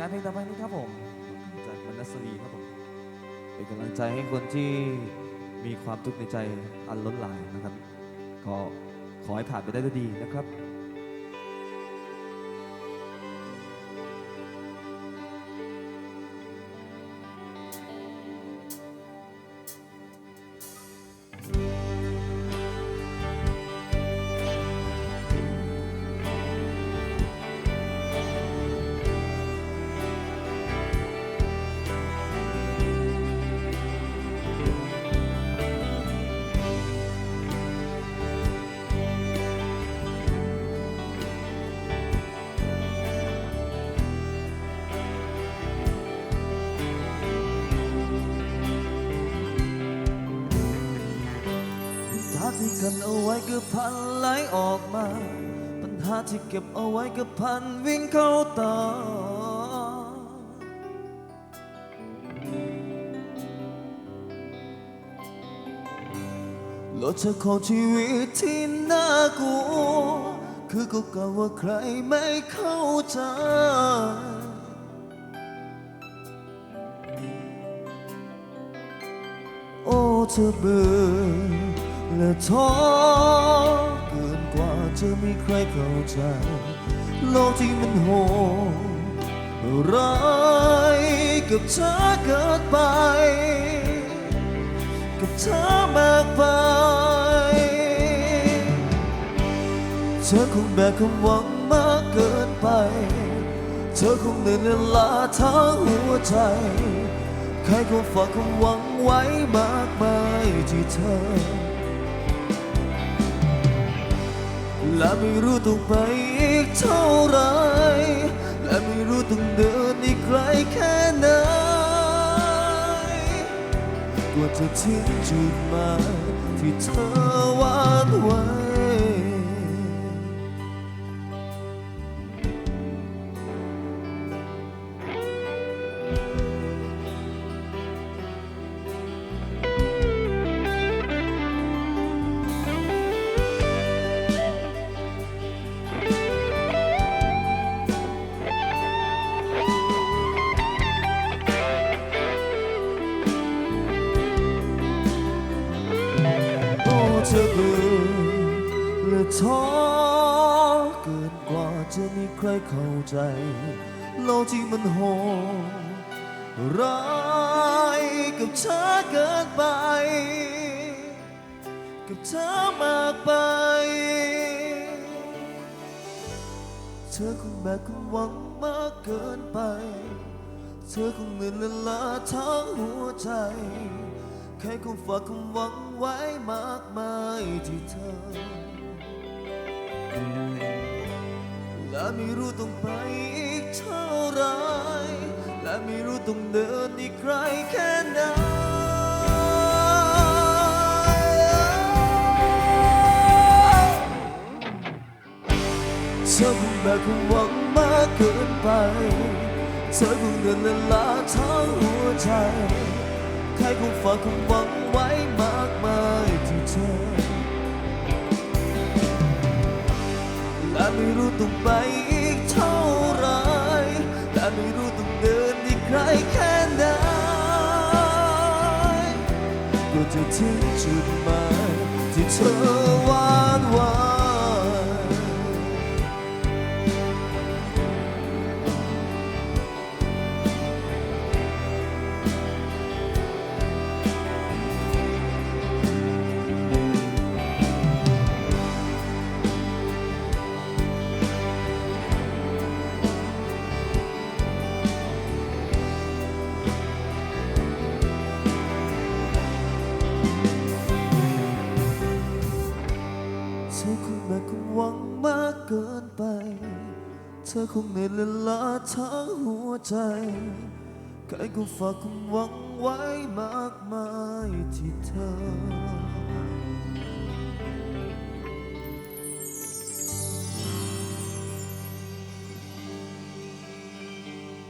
งานเพลงต่อไปนี้ครับผม จากมนัสวีครับผม เป็นกำลังใจให้คนที่มีความทุกข์ในใจอันล้นหลายนะครับ ก็ขอให้ผ่านไปได้ด้วยดีนะครับาที่กันเอาไว้ก็พันไหลออกมา ปัญหาที่เก็บเอาไว้ก็พันวิ่งเข้าตาโลดเธอของชีวิตที่น่ากลัวคือก็กล่าวว่าใครไม่เข้าใจโอ้เธอเบื่อ และท้อเกินกว่าจะมีใครเข้าใจ โลกที่มันโหดร้ายกับเธอเกิดไป กับเธอมากไป เธอคงแบกความหวังมากเกินไป เธอคงเหนื่อยและล้าทั้งหัวใจใครคงฝากความหวังไว้มากมายที่เธอ และไม่รู้ต้องไปอีกเท่าไร และไม่รู้ต้องเดินอีกไกลแค่ไหนกว่าจะถึงจุดหมายที่เธอวานไว้ เธอเบื่อและท้อเกินกว่าจะมีใครเข้าใจโลกที่มันโหดร้ายกับเธอเกินไป กับเธอมากไป เธอคงแบกความหวังมากเกินไป เธอคงเหนื่อยและล้าทั้งหัวใจ ใครคงฝากความหวังไว้มากมายที่เธอ และไม่รู้ต้องไปอีกเท่าไร และไม่รู้ต้องเดินอีกไกลแค่ไหนเธอคงแบกความหวังมากเกินไป เธอคงเหนื่อยและล้าทั้งหัวใจ ใครคงฝากความหวังไว้มากมายที่เธอ และไม่รู้ต้องไปอีกเท่าไรและไม่รู้ต้องเดินอีกไกลแค่ไหนก็จะถึงจุดหมายที่เธอวางไว้ ธอคงเหนื่อยและล้าทั้งหัวใจใครก็ฝากความหวังไว้มากมายที่เธอ